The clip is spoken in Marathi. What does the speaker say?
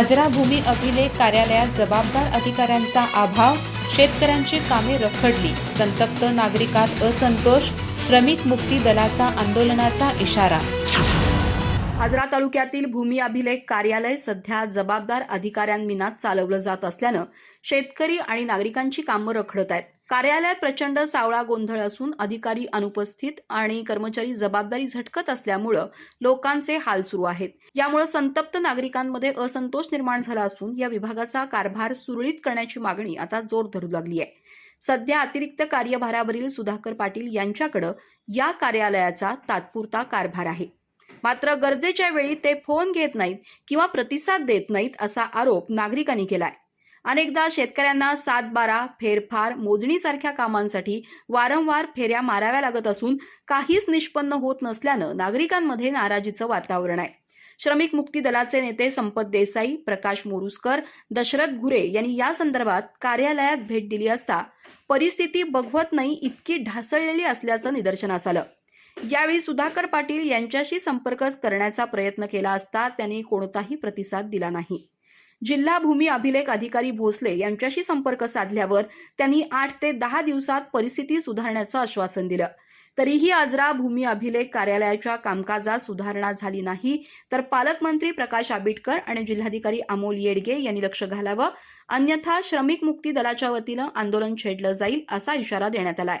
आजरा भूमी अभिलेख कार्यालयात जबाबदार अधिकाऱ्यांचा अभाव शेतकऱ्यांची कामे रखडली संतप्त नागरिकात असंतोष श्रमिक मुक्ती दलाचा आंदोलनाचा इशारा. आजरा तालुक्यातील भूमी अभिलेख कार्यालय सध्या जबाबदार अधिकाऱ्यांविना चालवलं जात असल्यानं शेतकरी आणि नागरिकांची कामं रखडत आहेत. कार्यालयात प्रचंड सावळा गोंधळ असून अधिकारी अनुपस्थित आणि कर्मचारी जबाबदारी झटकत असल्यामुळं लोकांचे हाल सुरू आहेत. यामुळे संतप्त नागरिकांमध्ये असंतोष निर्माण झाला असून या विभागाचा कारभार सुरळीत करण्याची मागणी आता जोर धरू लागली आहे. सध्या अतिरिक्त कार्यभारावरील सुधाकर पाटील यांच्याकडे या कार्यालयाचा तात्पुरता कारभार आहे. मात्र गरजेच्या वेळी ते फोन घेत नाहीत किंवा प्रतिसाद देत नाहीत असा आरोप नागरिकांनी केलाय. अनेकदा शेतकऱ्यांना सात बारा फेरफार मोजणीसारख्या कामांसाठी वारंवार फेऱ्या माराव्या लागत असून काहीच निष्पन्न होत नसल्यानं नागरिकांमध्ये नाराजीचं वातावरण आहे. श्रमिक मुक्ती दलाचे नेते संपत देसाई प्रकाश मोरुसकर दशरथ घुरे यांनी या संदर्भात कार्यालयात भेट दिली असता परिस्थिती बघवत नाही इतकी ढासळलेली असल्याचं निदर्शनास आलं. यावेळी सुधाकर पाटील यांच्याशी संपर्क करण्याचा प्रयत्न केला असता त्यांनी कोणताही प्रतिसाद दिला नाही. जिल्हा भूमी अभिलेख अधिकारी भोसले यांच्याशी संपर्क साधल्यावर त्यांनी आठ ते दहा दिवसात परिस्थिती सुधारण्याचं आश्वासन दिलं. तरीही आजरा भूमी अभिलेख कार्यालयाच्या कामकाजात सुधारणा झाली नाही तर पालकमंत्री प्रकाश आंबेडकर आणि जिल्हाधिकारी अमोल येडगे यांनी लक्ष घालावं. अन्यथा श्रमिक मुक्ती दलाच्या वतीनं आंदोलन छेडलं जाईल असा इशारा देण्यात आलाय.